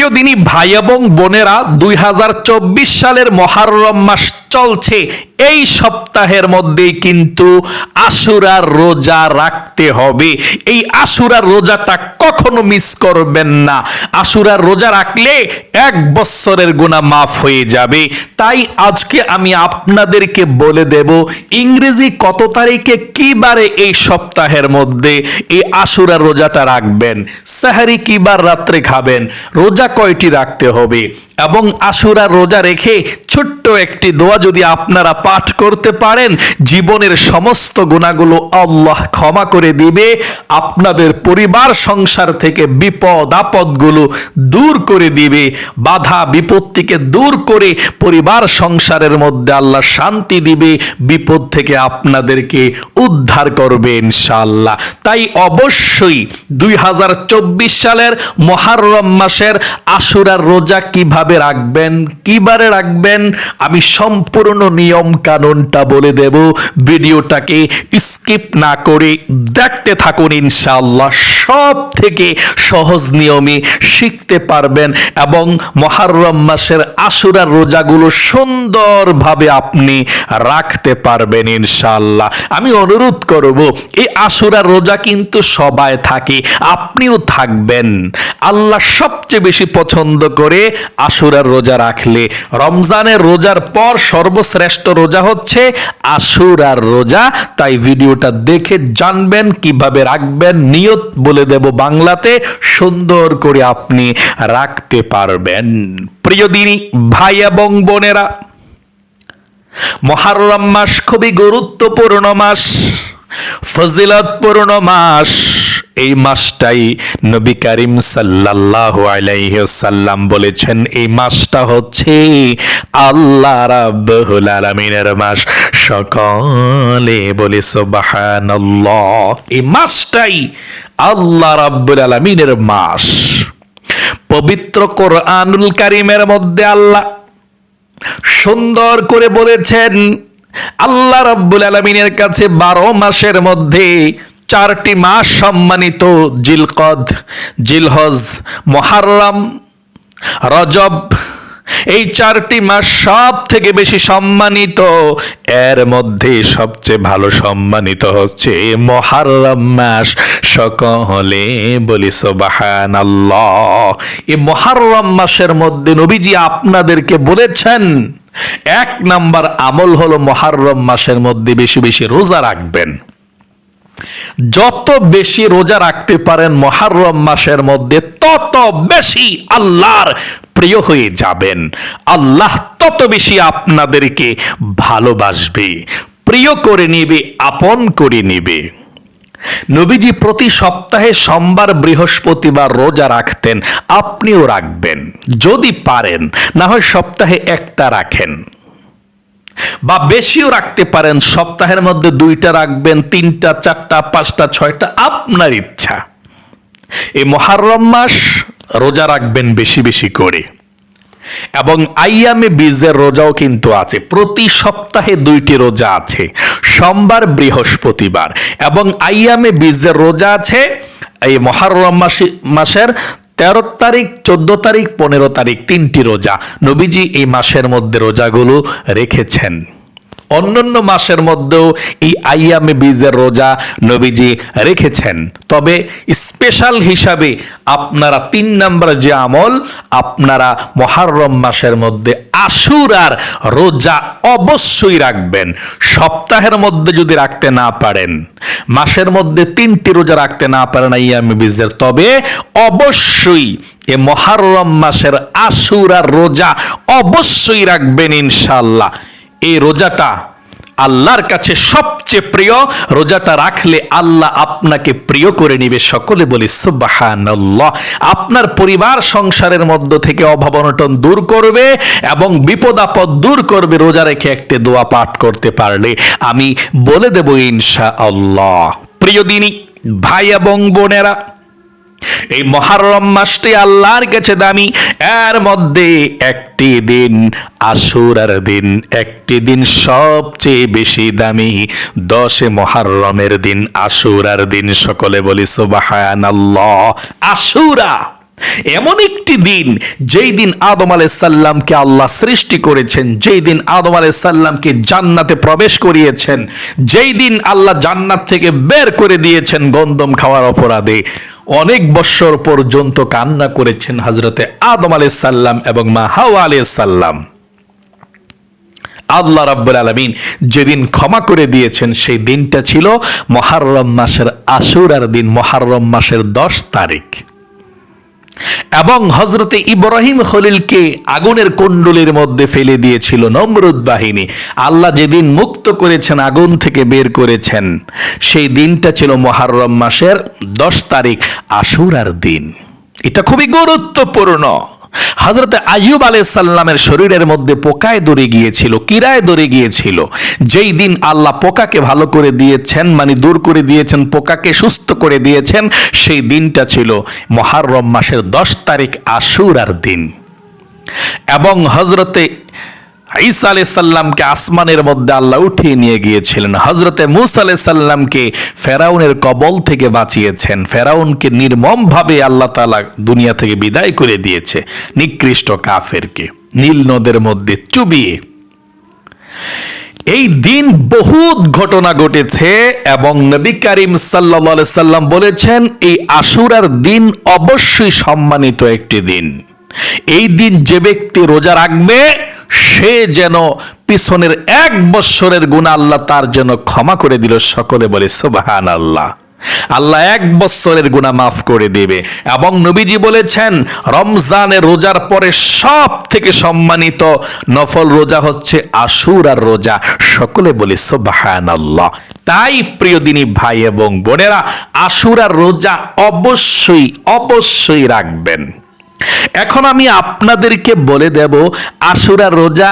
প্রিয় দিনী ভাই এবং বোনেরা দুই হাজার চব্বিশ সালের মহারম মাস চলছে। এই সপ্তাহের মধ্যেই কিন্তু আশুরার রোজা রাখতে হবে। এই আশুরার রোজাটা কখনো মিস করবেন না। আশুরার রোজা রাখলে এক বছরের গুণা মাফ হয়ে যাবে। তাই আজকে আমি আপনাদেরকে বলে দেব, ইংরেজি কত তারিখে কি বারে এই সপ্তাহের মধ্যে এই আশুরার রোজাটা রাখবেন? সাহারি কি বার রাত্রে খাবেন? রোজা কয়টি রাখতে হবে? এবং আশুরার রোজা রেখে ছোট্ট একটি দোয়া যদি আপনারা পাঠ করতে পারেন, জীবনের সমস্ত গুণাগুলো আল্লাহ ক্ষমা করে দিবে। আপনাদের পরিবার, সংসার থেকে বিপদ, আপদগুলো দূর করে দিবে। বাধা, বিপত্তিকে দূর করে পরিবার, সংসারের মধ্যে আল্লাহ শান্তি দিবে। বিপদ থেকে আপনাদেরকে উদ্ধার করবে ইনশাআল্লাহ। তাই অবশ্যই দুই হাজার চব্বিশ সালের মহারম মাসের আশুরার রোজা কীভাবে রাখবেন, কিবারে রাখবেন, আমি সম্পূর্ণ নিয়ম কানুনটা বলে দেব। ভিডিওটাকে স্কিপ না করে দেখতে থাকুন, ইনশাআল্লাহ। সব থেকে সহজ নিয়মে শিখতে পারবেন এবং মহারম মাসের আশুরার রোজাগুলো সুন্দরভাবে আপনি রাখতে পারবেন, ইনশাআল্লাহ। আমি অনুরোধ করব, এই আশুরার রোজা কিন্তু সবাই থাকে, আপনিও থাকবেন। আল্লাহ সবচেয়ে বেশি পছন্দ করে আশুরার রোজা রাখলে। রমজানের রোজার পর সর্বশ্রেষ্ঠ রোজা হচ্ছে আশুরার রোজা। তাই ভিডিওটা দেখে জানবেন, কীভাবে রাখবেন, নিয়ত বলে দেব বাংলাতে, সুন্দর করে আপনি রাখতে পারবেন। প্রিয় দিনী, ভাই এবং বোনেরা, মহারম মাস খুবই গুরুত্বপূর্ণ মাস। ফজিলতপূর্ণ মাস। এই মাসটাই নবী করিম সাল্লাল্লাহু আলাইহি সাল্লাম বলেছেন, এই মাসটা হচ্ছে আল্লাহ রাব্বুল আলামিনের মাস। সকলে বলে সুবহানাল্লাহ, এই মাসটাই আল্লাহ রাব্বুল আলামিনের মাস। পবিত্র কোরআনুল কারিমের মধ্যে আল্লাহ সুন্দর করে বলেছেন আল্লাহ রাব্বুল আলমিনের কাছে বারো মাসের মধ্যে চারটি মাস সম্মানিত জিলকদ, জিলহজ মহারম রজব, এই চারটি মাস সব থেকে বেশি সম্মানিত। এর মধ্যে সবচেয়ে ভালো সম্মানিত হচ্ছে মহারম মাস। সকলে বলি সোবাহান আল্লাহ এই মহারম মাসের মধ্যে নবীজি আপনাদেরকে বলেছেন এক নাম্বার আমল হলো মহারম মাসের মধ্যে বেশি বেশি রোজা রাখবেন। যত বেশি রোজা রাখতে পারেন মহারম মাসের মধ্যে, তত বেশি আল্লাহর প্রিয় হয়ে যাবেন। আল্লাহ তত বেশি আপনাদেরকে ভালোবাসবে, প্রিয় করে নেবে, আপন করে নেবে। নবীজি প্রতি সপ্তাহে সোমবার, বৃহস্পতিবার রোজা রাখতেন, আপনিও রাখবেন, যদি পারেন, না হয় সপ্তাহে একটা রাখেন। বা বেশিও রাখতে পারেন, সপ্তাহের মধ্যে দুইটা রাখবেন, তিনটা, চারটা, পাঁচটা, ছয়টা, আপনার ইচ্ছা। এই মহারম মাস রোজা রাখবেন বেশি বেশি করে। এবং আইয়ামে বীজের রোজাও কিন্তু আছে। প্রতি সপ্তাহে দুইটি রোজা আছে। সোমবার, বৃহস্পতিবার। এবং আইয়ামে বীজের রোজা আছে এই মহারম মাসি, মাসের তেরো তারিখ, চোদ্দ তারিখ, পনেরো তারিখ, তিনটি রোজা। নবীজি এই মাসের মধ্যে রোজাগুলো রেখেছেন। অন্যান্য মাসের মধ্যেও এই আইয়ামে বীজের রোজা নবীজি রেখেছেন। তবে স্পেশাল হিসাবে আপনারা তিন নম্বর যে আমল, আপনারা মহারম মাসের মধ্যে আশুরার রোজা অবশ্যই রাখবেন। সপ্তাহের মধ্যে যদি রাখতে না পারেন, মাসের মধ্যে তিনটি রোজা রাখতে না পারেন আইয়ামে বীজের, তবে অবশ্যই এ মহারম মাসের আশুরার রোজা অবশ্যই রাখবেন ইনশাল্লাহ এই রোজাটা আল্লাহর কাছে সবচেয়ে প্রিয়। রোজাটা রাখলে আল্লাহ আপনাকে প্রিয় করে নিবে। সকলে বলি সুবাহান্লাহ আপনার পরিবার সংসারের মধ্য থেকে অভাব অনটন দূর করবে এবং বিপদ আপদ দূর করবে। রোজা রেখে একটি দোয়া পাঠ করতে পারলে। আমি বলে দেব ইনশা আল্লাহ প্রিয় দিনী, ভাই এবং বোনেরা এই মহারম মাসটি আল্লাহর কাছে দামি। এর মধ্যে একটি দিন আশুরার দিন, একটি দিন সবচেয়ে বেশি দামি। দশে মহারমের দিন আশুরার দিন, সকলে বলি সুবাহান আশুরা। এমন একটি দিন, যেই দিন আদম আলাইসাল্লামকে আল্লাহ সৃষ্টি করেছেন, যেই দিন আদম আলাইসাল্লামকে জান্নাতে প্রবেশ করিয়েছেন, যেই দিন আল্লাহ জান্নাত থেকে বের করে দিয়েছেন গন্দম খাওয়ার অপরাধে। অনেক বৎসর পর্যন্ত কান্না করেছেন হজরতে আদম আলাইসাল্লাম এবং মা হাওয়া আলাইসাল্লাম। আল্লাহ রাব্বুল আলমিন যেদিন ক্ষমা করে দিয়েছেন, সেই দিনটা ছিল মহারম মাসের আশুরার দিন, মহারম মাসের দশ তারিখ। এবং হজরতে ইব্রাহিম খলিলকে আগুনের কুণ্ডলের মধ্যে ফেলে দিয়েছিল নমরুদ বাহিনী। আল্লাহ যেদিন মুক্ত করেছেন, আগুন থেকে বের করেছেন। সেই দিনটা ছিল মহারম মাসের দশ তারিখ আশুরার দিন। এটা খুবই গুরুত্বপূর্ণ। হজরত আইয়ুব আলাইসাল্লামের শরীরের মধ্যে পোকায় দরে গিয়েছিল, কিরায় দরে গিয়েছিল। যেই দিন আল্লাহ পোকাকে ভালো করে দিয়েছেন মানে দূর করে দিয়েছেন, পোকাকে সুস্থ করে দিয়েছেন, সেই দিনটা ছিল মহারম মাসের দশ তারিখ আশুরার দিন। এবং হজরতে ঈসা আলাই সাল্লামকে আসমানের মধ্যে আল্লাহ উঠিয়ে নিয়ে গিয়েছিলেন। হজরতে মুসা আলাই সাল্লামকে ফেরাউনের কবল থেকে বাঁচিয়েছেন। ফেরাউনকে নির্মমভাবে আল্লাহ তালা দুনিয়া থেকে বিদায় করে দিয়েছে। নিকৃষ্ট কাফেরকে নীল নদের মধ্যে চুবিয়ে। এই দিন বহুত ঘটনা ঘটেছে এবং নবী করিম সাল্লা সাল্লাম বলেছেন, এই আশুরার দিন অবশ্যই সম্মানিত একটি দিন। এই দিন যে ব্যক্তি রোজা রাখবে সে যেন পিছনের এক বৎসরের গুণা আল্লাহ তার যেন ক্ষমা করে দিল। সকলে বলে সুবাহান আল্লাহ আল্লাহ এক বছরের গুণা মাফ করে দেবে। এবং নবীজি বলেছেন রমজানের রোজার পরে সব থেকে সম্মানিত নফল রোজা হচ্ছে আশুর আর রোজা। সকলে বলি সোবাহান আল্লাহ তাই প্রিয় দিনী ভাই এবং বোনেরা, আশুরার রোজা অবশ্যই অবশ্যই রাখবেন। এখন আমি আপনাদেরকে বলে দেব আশুরা রোজা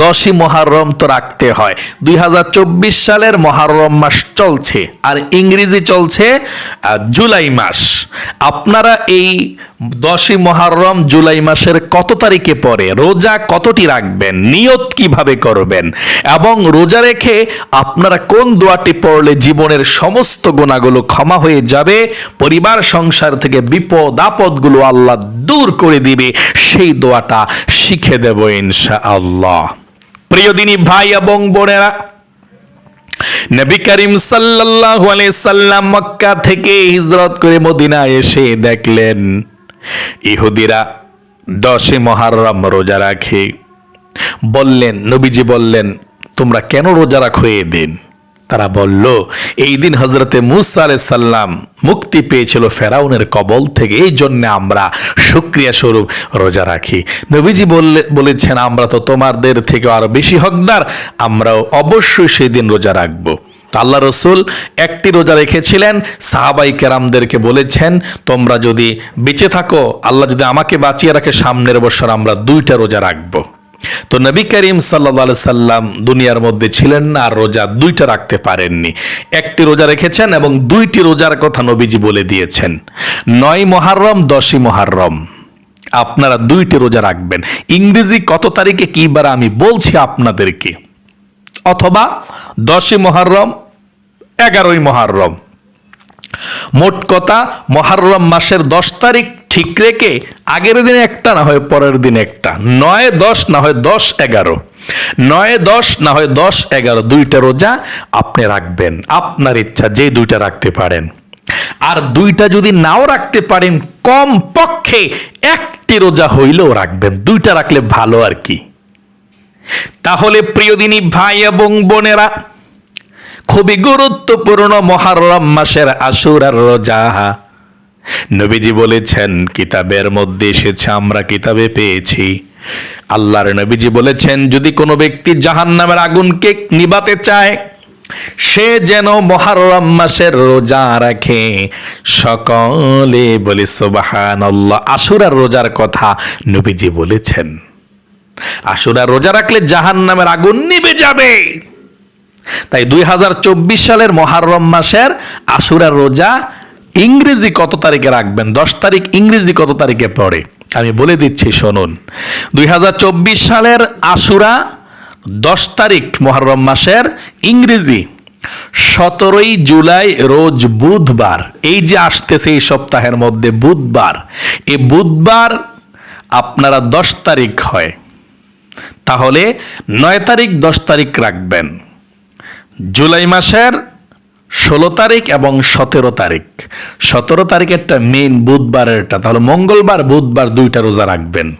দশই মহারম তো রাখতে হয়। দুই হাজার চব্বিশ সালের মহারম মাস চলছে, আর ইংরেজি চলছে জুলাই মাস। আপনারা এই দশই মহারম জুলাই মাসের কত তারিখে পরে রোজা কতটি রাখবেন? নিয়ত কীভাবে করবেন? এবং রোজা রেখে আপনারা কোন দোয়াটি পড়লে জীবনের সমস্ত গোনাগুলো ক্ষমা হয়ে যাবে? পরিবার, সংসার থেকে বিপদ, আপদগুলো আল্লাহ দূর করে দিবে। সেই দোয়াটা শিখে দেব ইনশা আল্লাহ প্রিয় দিনী ভাই এবং বোনেরা, নবী করিম সাল্লাল্লাহু আলাইহি সাল্লাম মক্কা থেকে হিজরত করে মদিনা এসে দেখলেন, ইহুদিরা দশে মহারম রোজা রাখে। বললেন, নবীজি বললেন, তোমরা কেন রোজা রাখো দিন তারা বলল, এই দিন হজরতে মুসা সাল্লাম মুক্তি পেয়েছিল ফেরাউনের কবল থেকে। এই জন্য আমরা সুক্রিয়া স্বরূপ রোজা রাখি। নবীজি বললে, বলেছেন, আমরা তো তোমাদের থেকে আরও বেশি হকদার। আমরাও অবশ্যই সেই দিন রোজা রাখব। আল্লাহ রসুল একটি রোজা রেখেছিলেন। সাহাবাই কেরামদেরকে বলেছেন, তোমরা যদি বেঁচে থাকো, আল্লাহ যদি আমাকে বাঁচিয়ে রাখে, সামনের বছর আমরা দুইটা রোজা রাখব। তো নবী করিম সাল্লা সাল্লাম দুনিয়ার মধ্যে ছিলেন না, আর রোজা দুইটা রাখতে পারেননি। একটি রোজা রেখেছেন এবং দুইটি রোজার কথা নবীজি বলে দিয়েছেন। নয় মহারম, দশই মহারম। আপনারা দুইটি রোজা রাখবেন। ইংরেজি কত তারিখে কি বার আমি বলছি আপনাদেরকে? অথবা দশই মহারম, এগারোই মহারম। মোট কথা মহারম মাসের দশ তারিখ ঠিক রেখে আগের দিন একটা না হয় পরের দিন একটা। নয়, দশ না হয় দশ, এগারো। নয়, দশ না হয় দশ, এগারো, দুইটা রোজা আপনি রাখবেন। আপনার ইচ্ছা যে দুইটা রাখতে পারেন। আর দুইটা যদি নাও রাখতে পারেন কম পক্ষে একটি রোজা হইলেও রাখবেন। দুইটা রাখলে ভালো আর কি। তাহলে প্রিয়দিনী ভাই এবং বোনেরা খুবই গুরুত্বপূর্ণ মহারম মাসের আশুরার রোজা। নবীজি বলেছেন, কিতাবের মধ্যে এসেছে, আমরা কিতাবে পেয়েছি। আল্লাহর নবীজি বলেছেন, যদি কোনো ব্যক্তি জাহান নামের আগুনকে নিবাতে চায়, সে যেন মহারম মাসের রোজা রাখে। সকলে বলে সোবাহান আশুরার রোজার কথা নবীজি বলেছেন। আশুরার রোজা রাখলে জাহান নামের আগুন নিবে যাবে। তাই দুই হাজার চব্বিশ সালের মহারম মাসের আশুরার রোজা ইংরেজি কত তারিখে রাখবেন? দশ তারিখ ইংরেজি কত তারিখে পড়ে? আমি বলে দিচ্ছি, শুনুন। দুই হাজার চব্বিশ সালের আশুরা দশ তারিখ মহরম মাসের ইংরেজি। সতেরোই জুলাই রোজ বুধবার। এই যে আসতেছে এই সপ্তাহের মধ্যে বুধবার। এই বুধবার আপনারা দশ তারিখ হয়। তাহলে নয় তারিখ দশ তারিখ রাখবেন। জুলাই মাসের ষোলো তারিখ এবং সতেরো তারিখ। সতেরো তারিখেরটা মেইন বুধবারেরটা। তাহলে মঙ্গলবার, বুধবার দুইটা রোজা রাখবেন।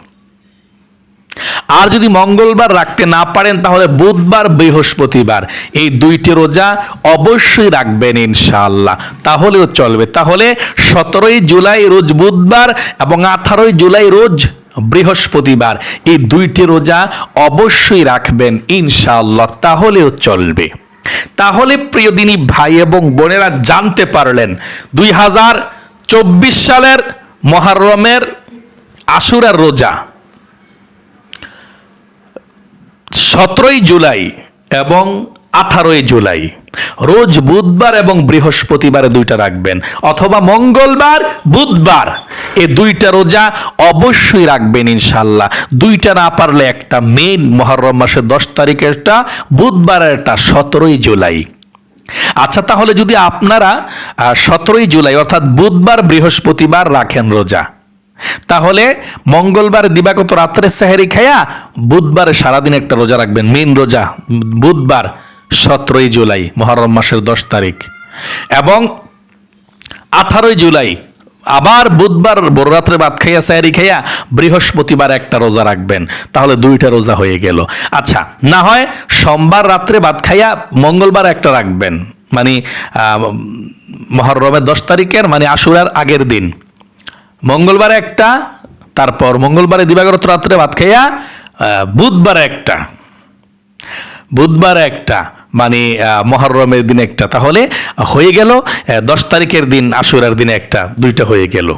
আর যদি মঙ্গলবার রাখতে না পারেন, তাহলে বুধবার, বৃহস্পতিবার এই দুইটি রোজা অবশ্যই রাখবেন ইনশাআল্লাহ। তাহলেও চলবে। তাহলে সতেরোই জুলাই রোজ বুধবার এবং আঠারোই জুলাই রোজ বৃহস্পতিবার এই দুইটি রোজা অবশ্যই রাখবেন ইনশাআল্লাহ। তাহলেও চলবে। তাহলে প্রিয় দিনী ভাই এবং বোনেরা জানতে পারলেন, দুই হাজার চব্বিশ সালের মহারমের আশুরার রোজা সতেরোই জুলাই এবং আঠারোই জুলাই। রোজ বুধবার এবং বৃহস্পতিবারে দুইটা রাখবেন, অথবা মঙ্গলবার, বুধবার। এ দুইটা রোজা অবশ্যই রাখবেন ইনশাল্লাহ দুইটা না পারলে একটা মেন মহরম মাসের দশ তারিখেরটা, বুধবারেরটা সতেরোই জুলাই। আচ্ছা তাহলে যদি আপনারা সতেরোই জুলাই, অর্থাৎ বুধবার, বৃহস্পতিবার রাখেন রোজা, তাহলে মঙ্গলবার দিবাগত রাত্রে সেহেরি খায়া বুধবার সারাদিন একটা রোজা রাখবেন, মেন রোজা, বুধবার। সতেরোই জুলাই, মহরম মাসের দশ তারিখ। এবং আঠারোই জুলাই, আবার বুধবার বড় রাত্রে ভাত খাইয়া স্যারি খাইয়া বৃহস্পতিবার একটা রোজা রাখবেন। তাহলে দুইটা রোজা হয়ে গেল। আচ্ছা না হয় সোমবার রাত্রে ভাত খাইয়া মঙ্গলবার একটা রাখবেন। মানে মহরমের দশ তারিখের মানে আশুরার আগের দিন। মঙ্গলবার একটা, তারপর মঙ্গলবারে দিবাগত রাত্রে ভাত খাইয়া বুধবার একটা। বুধবার একটা। মানে মহরমের দিন একটা। তাহলে হয়ে গেল দশ তারিখের দিন আশুরার দিনে একটা, দুইটা হয়ে গেল।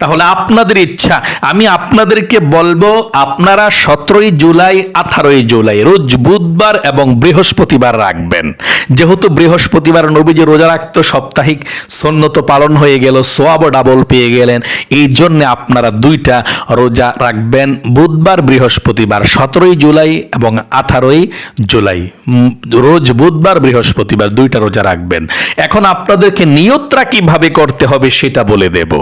তাহলে আপনাদের ইচ্ছা, আমি আপনাদেরকে বলব আপনারা সতেরোই জুলাই, আঠারোই জুলাই রোজ বুধবার এবং বৃহস্পতিবার রাখবেন। যেহেতু বৃহস্পতিবার নবীজি রোজা রাখতো, সাপ্তাহিক সন্ন্যত পালন হয়ে গেল, সোয়াবও ডাবল পেয়ে গেলেন, এই জন্যে আপনারা দুইটা রোজা রাখবেন, বুধবার, বৃহস্পতিবার, সতেরোই জুলাই এবং আঠারোই জুলাই। রোজ বুধবার, বৃহস্পতিবার দুইটা রোজা রাখবেন। এখন আপনাদেরকে নিয়ত্রা কীভাবে করতে হবে সেটা বলে দেব।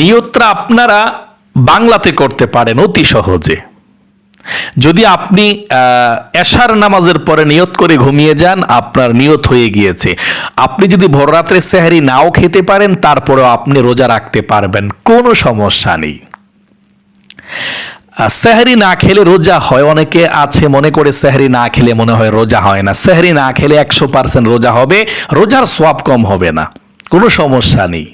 নিয়তটা আপনারা বাংলাতে করতে পারেন অতি সহজে। যদি আপনি এশার নামাজের পরে নিয়ত করে ঘুমিয়ে যান, আপনার নিয়ত হয়ে গিয়েছে। আপনি যদি ভোররাত্রে সেহারি নাও খেতে পারেন, তারপরেও আপনি রোজা রাখতে পারবেন, কোনো সমস্যা নেই। সেহারি না খেলে রোজা হয়, অনেকে আছে মনে করে সেহারি না খেলে মনে হয় রোজা হয় না। সেহারি না খেলে একশো পার্সেন্ট রোজা হবে, রোজার সোয়াব কম হবে না, কোনো সমস্যা নেই।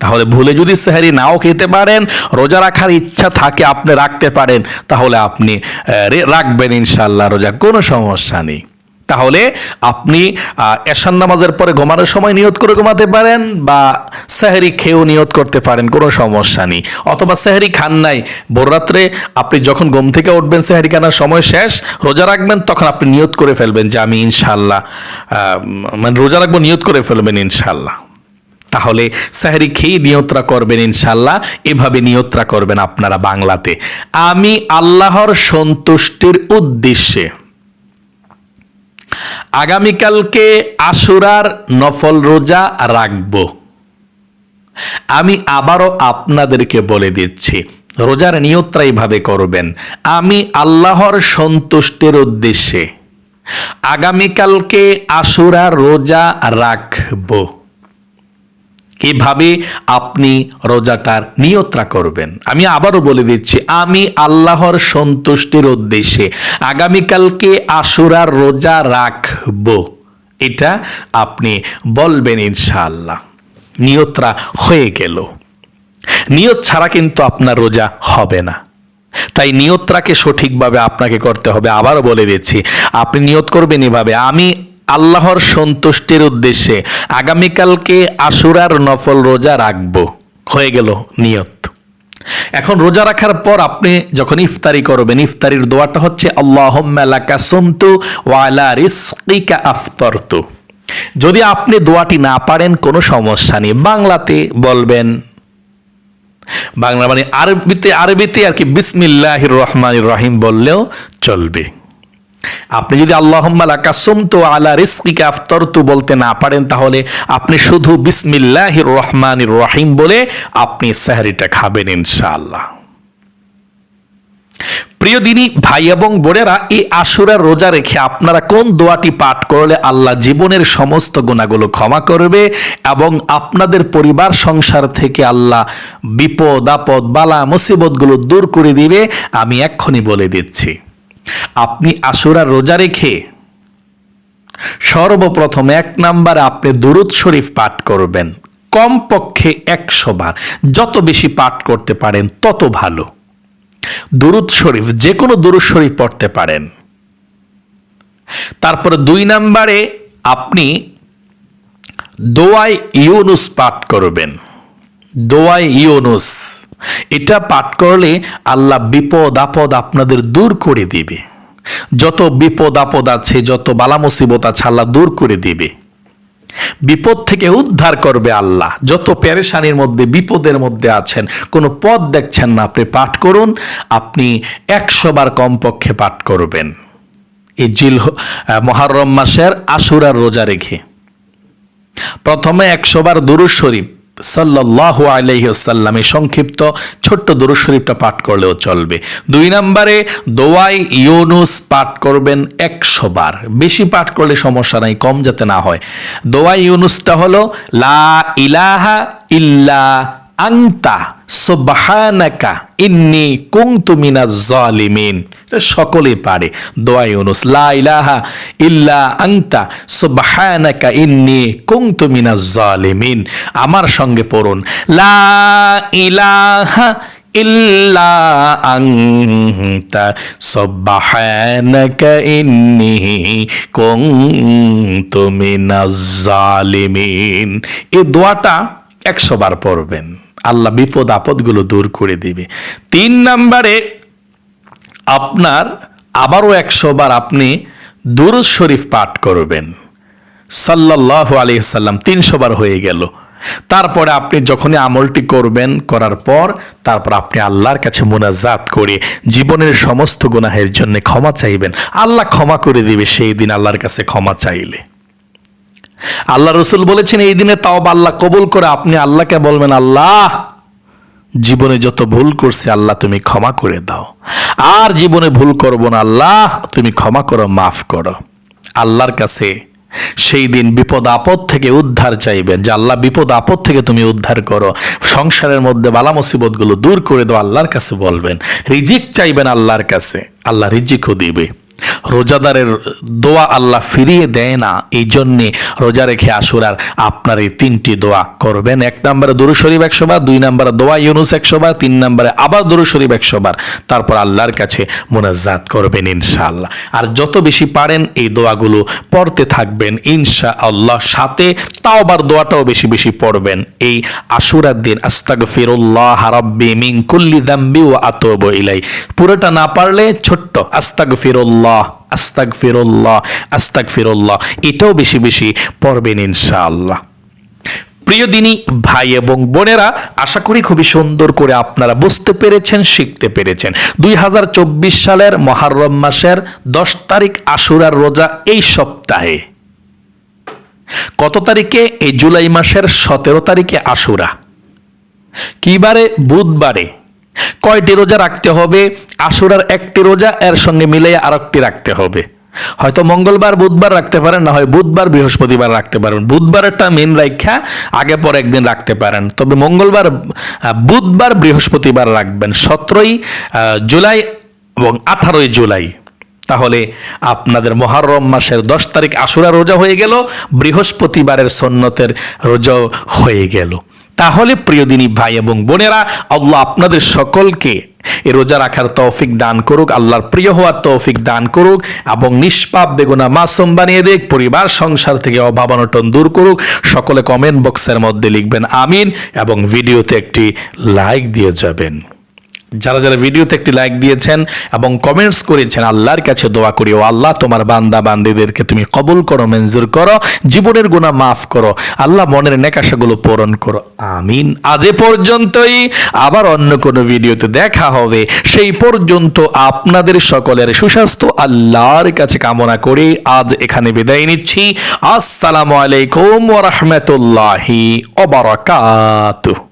তাহলে ভুলে যদি সেহারি নাও খেতে পারেন, রোজা রাখার ইচ্ছা থাকে আপনি রাখতে পারেন, তাহলে আপনি রাখবেন ইনশাল্লাহ রোজা, কোনো সমস্যা নেই। তাহলে আপনি এশান নামাজের পরে ঘুমানোর সময় নিয়ত করে ঘুমাতে পারেন বা সেহারি খেয়েও নিয়ত করতে পারেন, কোনো সমস্যা নেই। অথবা সেহারি খান নাই ভোররাত্রে আপনি যখন ঘুম থেকে উঠবেন, সেহারি খানার সময় শেষ, রোজা রাখবেন, তখন আপনি নিয়ত করে ফেলবেন যে আমি ইনশাল্লাহ মানে রোজা রাখব, নিয়ত করে ফেলবেন ইনশাল্লাহ তাহলে সাহারি খেয়ে নিয়ত্রা করবেন ইনশাল্লাহ এভাবে নিয়ত্রা করবেন আপনারা বাংলাতে। আমি আল্লাহর সন্তুষ্টির উদ্দেশ্যে আগামীকালকে আশুরার নফল রোজা রাখব। আমি আবারও আপনাদেরকে বলে দিচ্ছি, রোজার নিয়ত্রা এইভাবে করবেন। আমি আল্লাহর সন্তুষ্টির উদ্দেশ্যে আগামীকালকে আশুরার রোজা রাখব। কীভাবে আপনি রোজাটার নিয়ত্রা করবেন? আমি আবারও বলে দিচ্ছি, আমি আল্লাহর সন্তুষ্টির উদ্দেশ্যে আগামীকালকে আশুরার রোজা রাখব। এটা আপনি বলবেন ইনশাআল্লাহ। নিয়ত্রা হয়ে গেল। নিয়ত ছাড়া কিন্তু আপনার রোজা হবে না। তাই নিয়ত্রাকে সঠিকভাবে আপনাকে করতে হবে। আবারও বলে দিচ্ছি, আপনি নিয়ত করবেন এভাবে, আমি আল্লাহর সন্তুষ্টির উদ্দেশ্যে আগামীকালকে আশুরার নফল রোজা রাখব। হয়ে গেল নিয়ত। এখন রোজা রাখার পর আপনি যখন ইফতারি করবেন, ইফতারির দোয়াটা হচ্ছে আল্লাহ সন্তু ওয়ালা রিস্কিকা যদি আপনি দোয়াটি না পারেন, কোনো সমস্যা নেই। বাংলাতে বলবেন, বাংলা মানে আরবিতে আরবিতে আর কি বিসমিল্লাহ রহমান রহিম বললেও চলবে। আপনি যদি আল্লাহম্মালা কাসুম তো আলা রিস্কিকে আফতর তু বলতে না পারেন, তাহলে আপনি শুধু বিসমিল্লাহির রহমান রহিম বলে আপনি সাহারিটা খাবেন ইনশাআল্লাহ। প্রিয় দিনী, ভাই এবং বোনেরা, এই আশুরার রোজা রেখে আপনারা কোন দোয়াটি পাঠ করলে আল্লাহ জীবনের সমস্ত গুণাগুলো ক্ষমা করবে এবং আপনাদের পরিবার সংসার থেকে আল্লাহ বিপদ, আপদ, বালা, মুসিবতগুলো দূর করে দিবে? আমি এক্ষুনি বলে দিচ্ছি। আপনি আশুরার রোজা রেখে সর্বপ্রথম এক নাম্বারে আপনি দুরুদ শরীফ পাঠ করবেন। কমপক্ষে একশো বার। যত বেশি পাঠ করতে পারেন, তত ভালো। দুরুদ শরীফ যে কোনো দুরুদ শরীফ পড়তে পারেন। তারপরে দুই নাম্বারে আপনি দোয়াই ইউনুস পাঠ করবেন। দোয়াই ইউনুস। এটা পাঠ করলে আল্লাহ বিপদ আপদ আপনাদের দূর করে দিবে। যত বিপদ আপদ আছে, যত বালা মুসিবত আছে, আল্লাহ দূর করে দিবে। বিপদ থেকে উদ্ধার করবে আল্লাহ। যত পেরেশানির মধ্যে, বিপদের মধ্যে আছেন, কোনো পথ দেখছেন না, আপনি পাঠ করুন, আপনি একশো বার কমপক্ষে পাঠ করবেন। এই জিল মহারম মাসের আশুরার রোজা রেখে। প্রথমে একশো বার দুরুজ শরীফ সাল্লাহ আলাইসাল্লাম সংক্ষিপ্ত ছোট্ট দূর শরীফটা পাঠ করলেও চলবে। দুই নম্বরে, দোয়াই ইউনুস পাঠ করবেন একশো বার। বেশি পাঠ করলে সমস্যা নাই, কম যাতে না হয়। দোয়াই ইউনুসটা হলো, লা ইলাহা ইল্লা আংতা সুবহানাকা ইন্নি কুনতু মিনাজ জালিমিন। এটা সকলেই পারে। দোয়া অনুস লা ইলাহা ইল্লা আংতা সুবহানাকা ইন্নি কুনতু মিনাজ জালিমিন। আমার সঙ্গে পড়ুন, লা ইলাহা ইল্লা আংতা সুবহানাকা ইন্নি জালিমিন। এই দোয়াটা একশো বার পড়বেন। আল্লাহ বিপদ আপদগুলো দূর করে দিবে। তিন নাম্বারে আপনার আবারও একশো বার আপনি দুরুজ শরীফ পাঠ করবেন। সাল্লাহ আলি সাল্লাম তিনশো বার হয়ে গেল। তারপরে আপনি যখনই আমলটি করবেন, করার পর তারপর আপনি আল্লাহর কাছে মোনাজাত করে জীবনের সমস্ত গুনাহের জন্য ক্ষমা চাইবেন। আল্লাহ ক্ষমা করে দিবে, সেই দিন আল্লাহর কাছে ক্ষমা চাইলে। আল্লাহ রসুল বলেছেন, এই দিনে তাও আল্লাহ কবুল করে, আপনি আল্লাহকে বলবেন, আল্লাহ, জীবনে যত ভুল করছে, আল্লাহ তুমি ক্ষমা করে দাও। আর জীবনে ভুল করব না, আল্লাহ, তুমি ক্ষমা করো, মাফ করো। আল্লাহর কাছে সেই দিন বিপদ আপদ থেকে উদ্ধার চাইবেন, যে আল্লাহ, বিপদ আপদ থেকে তুমি উদ্ধার করো। সংসারের মধ্যে বালা মুসিবতগুলো দূর করে দাও, আল্লাহর কাছে বলবেন। রিজিক চাইবেন আল্লাহর কাছে, আল্লাহ রিজিকও দিবে। রোজাদারের দোয়া আল্লাহ ফিরিয়ে দেয় না, এই জন্যে রোজা রেখে আসুরার আপনার এই তিনটি দোয়া করবেন। এক নম্বরে দুরু শরীফ একশো দুই নম্বরে দোয়া ইউনুস একশো বার তিন নম্বরে আবার দুরু শরীফ একশো বার তারপর আল্লাহর কাছে মোনাজাত করবেন ইনশাআল্লাহ। আর যত বেশি পারেন এই দোয়াগুলো পড়তে থাকবেন ইনশা আল্লাহ সাথে তাও আবার দোয়াটাও বেশি বেশি পড়বেন। এই আশুরার দিন আস্তাগ ফিরুল্লাহ রাব্বি মিন কুল্লি দাম্বি ও আতব ইলাই পুরোটা না পারলে ছোট্ট আস্তাগ ফিরুল্লাহ আস্তাক ফিরুল্লাহ আস্তাক ফিরুল্লাহ এটাও বেশি বেশি পড়বেন ইনশাআল্লাহ। প্রিয় দিনী, ভাই এবং বোনেরা, আশা করি খুবই সুন্দর করে আপনারা বুঝতে পেরেছেন, শিখতে পেরেছেন। দুই হাজার চব্বিশ সালের মহারম মাসের দশ তারিখ আশুরার রোজা এই সপ্তাহে। কত তারিখে? এই জুলাই মাসের সতেরো তারিখে আশুরা। কিবারে? বুধবারে। কয়টি রোজা রাখতে হবে? আশুরার একটি রোজা, এর সঙ্গে মিলে আর একটি রাখতে হবে। হয়তো মঙ্গলবার, বুধবার রাখতে পারেন, না হয় বুধবার, বৃহস্পতিবার রাখতে পারেন। বুধবারটা মেন রাখা আগে পর একদিন রাখতে পারেন। তবে মঙ্গলবার বুধবার, বৃহস্পতিবার রাখবেন। সতেরোই জুলাই এবং আঠারোই জুলাই। তাহলে আপনাদের মহারম মাসের দশ তারিখ আশুরা রোজা হয়ে গেল, বৃহস্পতিবারের সন্ন্যতের রোজাও হয়ে গেল। তাহলে প্রিয়দিনী ভাই এবং বোনেরা, আল্লাহ আপনাদের সকলকে এ রোজা রাখার তৌফিক দান করুক, আল্লাহর প্রিয় হওয়ার তৌফিক দান করুক এবং নিষ্পাপ, বেগুনা, মাসুম বানিয়ে দেখ পরিবার, সংসার থেকে অভাব অনটন দূর করুক। সকলে কমেন্ট বক্সের মধ্যে লিখবেন আমিন এবং ভিডিওতে একটি লাইক দিয়ে যাবেন। যারা যারা ভিডিওতে একটি লাইক দিয়েছেন এবং কমেন্টস করেছেন, আল্লাহর কাছে দোয়া করি, ও আল্লাহ তোমার বান্দা বান্দিদেরকে তুমি কবুল করো, মঞ্জুর করো, জীবনের গুনাহ মাফ করো, আল্লাহ মনের নেকাশাগুলো পূরণ করো, আমিন। আজ এ পর্যন্তই, আবার অন্য কোনো ভিডিওতে দেখা হবে। সেই পর্যন্ত আপনাদের সকলের সুস্বাস্থ্য, আল্লাহর কাছে কামনা করে, আজ এখানে বিদায় নিচ্ছি। আসসালামু আলাইকুম ওয়া রাহমাতুল্লাহি ওয়া বারাকাতুহু।